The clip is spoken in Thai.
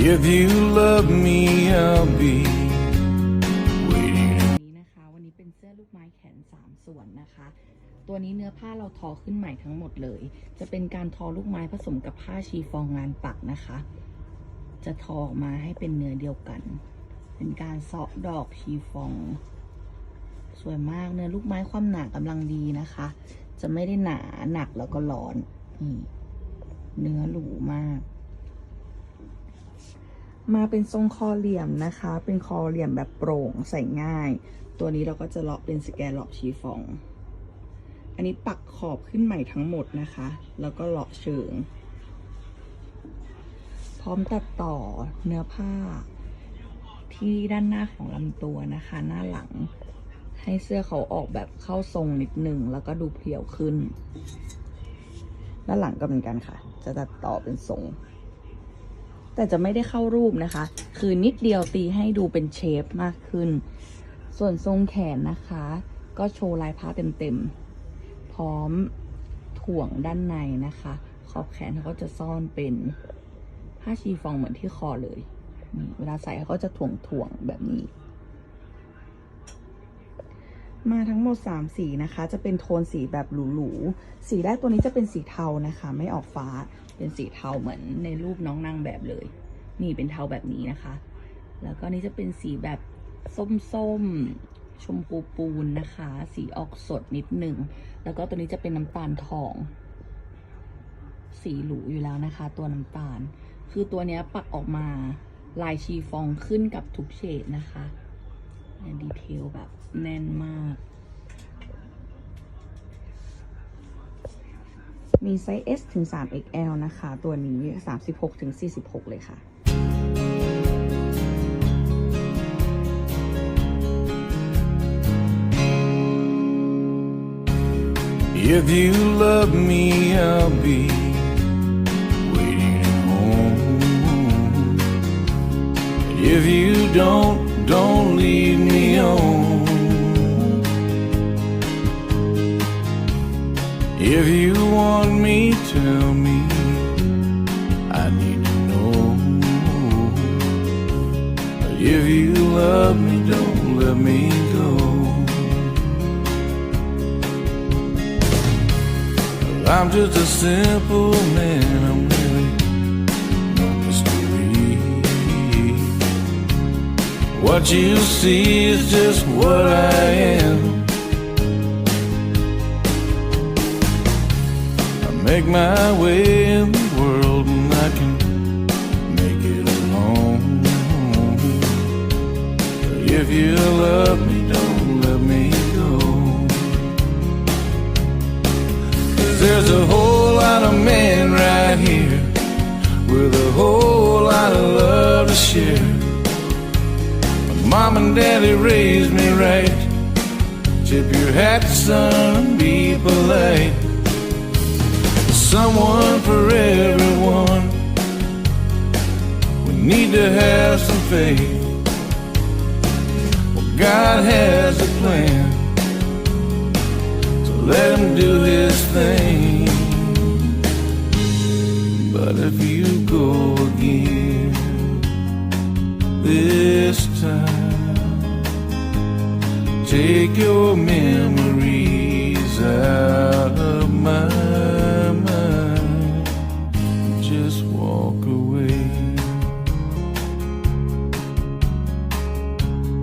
If you love me, I'll be waiting. นี้นะคะ วันนี้เป็นเสื้อลูกไม้แขนสามส่วนนะคะ ตัวนี้เนื้อผ้าเราทอขึ้นใหม่ทั้งหมดเลย จะเป็นการทอลูกไม้ผสมกับผ้าชีฟองงานปักนะคะ จะทอออกมาให้เป็นเนื้อเดียวกัน เป็นการเสาะดอกชีฟอง สวยมากเนื้อลูกไม้ความหนากำลังดีนะคะ จะไม่ได้หนาหนักแล้วก็ร้อนนี่เนื้อหรูมาก มาเป็นทรงคอเหลี่ยมนะคะ เป็นคอเหลี่ยมแบบโปร่งใส่ง่าย ตัวนี้เราก็จะเลาะเป็นสแกนเลาะชีฟอง อันนี้ปักขอบขึ้นใหม่ทั้งหมดนะคะ แล้วก็เลาะเชิง พร้อมตัดต่อเนื้อผ้า ที่ด้านหน้าของลำตัวนะคะ หน้าหลัง ให้เสื้อเขาออกแบบเข้าทรงนิดหนึ่งแล้วก็ดูเพรียวขึ้น ด้านหลังก็เหมือนกันค่ะ จะตัดต่อเป็นทรง แต่จะไม่ได้เข้ารูปนะคะ คือนิดเดียวตีให้ดูเป็นเชฟมากขึ้น ส่วนทรงแขนนะคะ ก็โชว์ลายผ้าเต็มๆ พร้อมถ่วงด้านในนะคะ ขอบแขนเขาก็จะซ่อนเป็นผ้าชีฟองเหมือนที่คอเลย เวลาใส่เขาก็จะถ่วงๆแบบนี้ มาทั้งหมด 3 สีนะคะ จะเป็นโทนสีแบบหรูๆ สีแรกตัวนี้จะเป็นสีเทานะคะ ไม่ออกฟ้า เป็นสีเทาเหมือนในรูปน้องนางแบบเลย นี่เป็นเทาแบบนี้นะคะ แล้วก็นี่จะเป็นสีแบบส้มๆ ชมพูปูนนะคะ สีออกสดนิดหนึ่ง แล้วก็ตัวนี้จะเป็นน้ำตาลทอง สีหรูอยู่แล้วนะคะ ตัวน้ำตาล คือตัวนี้ปักออกมาลายชีฟองขึ้นกับทุกเฉดนะคะ เนี่ยดีเทลแบบแน่นมาก มีไซส์ S ถึง 3XL นะคะ ตัวนี้ 36ถึง46 เลยค่ะ If you love me, I'll be waiting at home. If you don't, don't leave me on. If you want me, tell me. I need to know. If you love me, don't let me go. I'm just a simple man. I'm What you see is just what I am. I make my way in the world and I can make it alone. If you love me, don't let me go. Cause there's a whole lot of men right here with a whole lot of love to share. Mom and daddy raised me right. Tip your hat, son, be polite. Someone for everyone. We need to have some faith. Well, God has a plan. So let him do his thing. But if you go again take your memories out.